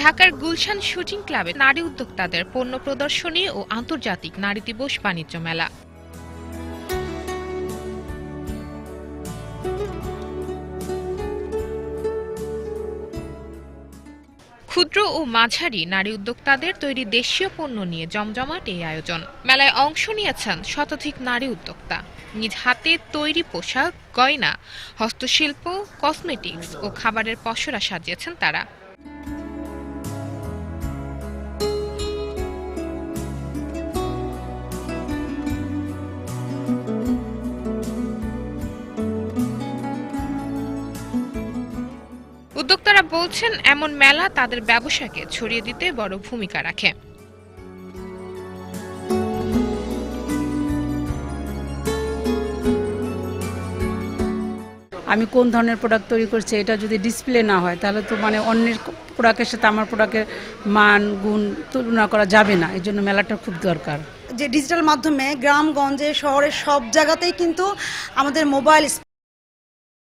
ঢাকার গুলশান শুটিং ক্লাবে নারী উদ্যোক্তাদের পণ্য প্রদর্শনী ও আন্তর্জাতিক নারী দিবস বাণিজ্য মেলা। ক্ষুদ্র ও মাঝারি নারী উদ্যোক্তাদের তৈরি দেশীয় পণ্য নিয়ে জমজমাট এই আয়োজন। মেলায় অংশ নিয়েছেন শতাধিক নারী উদ্যোক্তা। নিজ হাতে তৈরি পোশাক, গয়না, হস্তশিল্প, কসমেটিক্স ও খাবারের পসরা সাজিয়েছেন তারা। উদ্যোক্তারা বলছেন এমন মেলা তাদের ব্যবসাকে ছড়িয়ে দিতে বড় ভূমিকা রাখে। আমি কোন ধরনের প্রোডাক্ট তৈরি করছি এটা যদি ডিসপ্লে না হয় তাহলে তো মানে অন্যের প্রোডাক্টের সাথে আমার প্রোডাক্টের মান গুণ তুলনা করা যাবে না। এই জন্য মেলাটা খুব দরকার। যে ডিজিটাল মাধ্যমে গ্রামগঞ্জে শহরের সব জায়গাতেই কিন্তু আমাদের মোবাইল